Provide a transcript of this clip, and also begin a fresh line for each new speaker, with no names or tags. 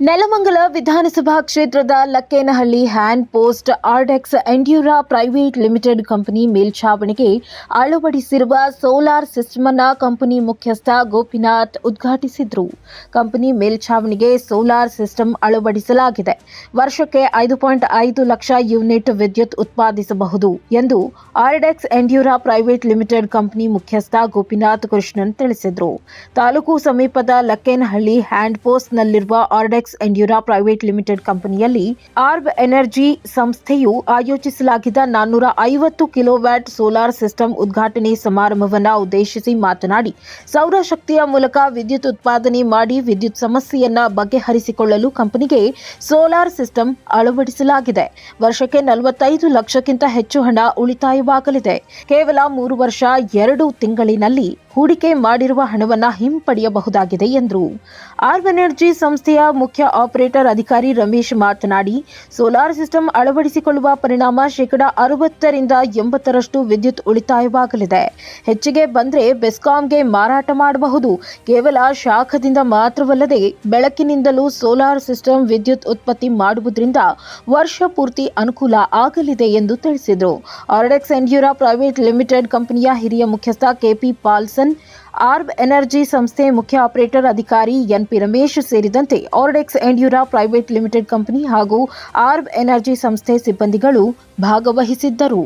ನೆಲಮಂಗಲ ವಿಧಾನಸಭಾ ಕ್ಷೇತ್ರದ Lakkenahalli hand post Ardex Endura private limited company ಮೇಲ್ಛಾವಣಿಗೆ ಅಳವಡಿಸಿರುವ ಸೋಲಾರ್ ಸಿಸ್ಟಮ್ ಕಂಪನಿ ಮುಖ್ಯಸ್ಥ ಗೋಪಿನಾಥ್ ಉದ್ಘಾಟಿಸಿದರು. ಕಂಪನಿ ಮೇಲ್ಛಾವಣಿಗೆ ಸೋಲಾರ್ ಸಿಸ್ಟಮ್ ಅಳವಡಿಸಲಾಗಿದೆ. ವರ್ಷಕ್ಕೆ ಐದು ಪಾಯಿಂಟ್ ಐದು ಲಕ್ಷ ಯೂನಿಟ್ ವಿದ್ಯುತ್ ಉತ್ಪಾದಿಸಬಹುದು ಎಂದು Ardex Endura private limited company ಮುಖ್ಯಸ್ಥ ಗೋಪಿನಾಥ್ ಕೃಷ್ಣನ್ ತಿಳಿಸಿದರು. ತಾಲೂಕು ಸಮೀಪದ ಲಕ್ಕೇನಹಳ್ಳಿ ಹ್ಯಾಂಡ್ ಪೋಸ್ಟ್ನಲ್ಲಿರುವ ಆರ್ಡೆಕ್ಸ್ ಎಂಡ್ಯೂರಾ ಪ್ರೈವೇಟ್ ಲಿಮಿಟೆಡ್ ಕಂಪನಿಯಲ್ಲಿ ಆರ್ಬ್ ಎನರ್ಜಿ ಸಂಸ್ಥೆಯು ಆಯೋಜಿಸಲಾಗಿದ್ದ ನಾನ್ನೂರ ಐವತ್ತು ಕಿಲೋವ್ಯಾಟ್ ಸೋಲಾರ್ ಸಿಸ್ಟಮ್ ಉದ್ಘಾಟನೆ ಸಮಾರಂಭವನ್ನು ಉದ್ದೇಶಿಸಿ ಮಾತನಾಡಿ ಸೌರಶಕ್ತಿಯ ಮೂಲಕ ವಿದ್ಯುತ್ ಉತ್ಪಾದನೆ ಮಾಡಿ ವಿದ್ಯುತ್ ಸಮಸ್ಯೆಯನ್ನು ಬಗೆಹರಿಸಿಕೊಳ್ಳಲು ಕಂಪನಿಗೆ ಸೋಲಾರ್ ಸಿಸ್ಟಮ್ ಅಳವಡಿಸಲಾಗಿದೆ. ವರ್ಷಕ್ಕೆ ನಲವತ್ತೈದು ಲಕ್ಷಕ್ಕಿಂತ ಹೆಚ್ಚು ಹಣ ಉಳಿತಾಯವಾಗಲಿದೆ. ಕೇವಲ ಮೂರು ವರ್ಷ, ಎರಡು ತಿಂಗಳಿನಲ್ಲಿ ಹೂಡಿಕೆ ಮಾಡಿರುವ ಹಣವನ್ನು ಹಿಂಪಡೆಯಬಹುದಾಗಿದೆ ಎಂದರು. ಆರ್ವ್ ಎನರ್ಜಿ ಸಂಸ್ಥೆಯ ಮುಖ್ಯ ಆಪರೇಟರ್ ಅಧಿಕಾರಿ ರಮೇಶ್ ಮಾತನಾಡಿ, ಸೋಲಾರ್ ಸಿಸ್ಟಮ್ ಅಳವಡಿಸಿಕೊಳ್ಳುವ ಪರಿಣಾಮ ಶೇಕಡ ಅರವತ್ತರಿಂದ ಎಂಬತ್ತರಷ್ಟು ವಿದ್ಯುತ್ ಉಳಿತಾಯವಾಗಲಿದೆ. ಹೆಚ್ಚಿಗೆ ಬಂದರೆ ಬೆಸ್ಕಾಂಗೆ ಮಾರಾಟ ಮಾಡಬಹುದು. ಕೇವಲ ಶಾಖದಿಂದ ಮಾತ್ರವಲ್ಲದೆ ಬೆಳಕಿನಿಂದಲೂ ಸೋಲಾರ್ ಸಿಸ್ಟಮ್ ವಿದ್ಯುತ್ ಉತ್ಪತ್ತಿ ಮಾಡುವುದರಿಂದ ವರ್ಷ ಪೂರ್ತಿ ಅನುಕೂಲ ಆಗಲಿದೆ ಎಂದು ತಿಳಿಸಿದರು. ಆರ್ಡೆಕ್ಸ್ ಎಂಡ್ಯೂರಾ ಪ್ರೈವೇಟ್ ಲಿಮಿಟೆಡ್ ಕಂಪನಿಯ ಹಿರಿಯ ಮುಖ್ಯಸ್ಥ ಕೆಪಿ ಪಾಲ್ಸನ್ ಆರ್ಬ್ ಎನರ್ಜಿ ಸಂಸ್ಥೆ ಮುಖ್ಯ ಆಪರೇಟರ್ ಅಧಿಕಾರಿ ಎನ್ಪಿ ರಮೇಶ್ ಸೇರಿದಂತೆ Ardex Endura private limited company ಹಾಗೂ ಆರ್ಬ್ ಎನರ್ಜಿ ಸಂಸ್ಥೆ ಸಿಬ್ಬಂದಿಗಳು ಭಾಗವಹಿಸಿದ್ದರು.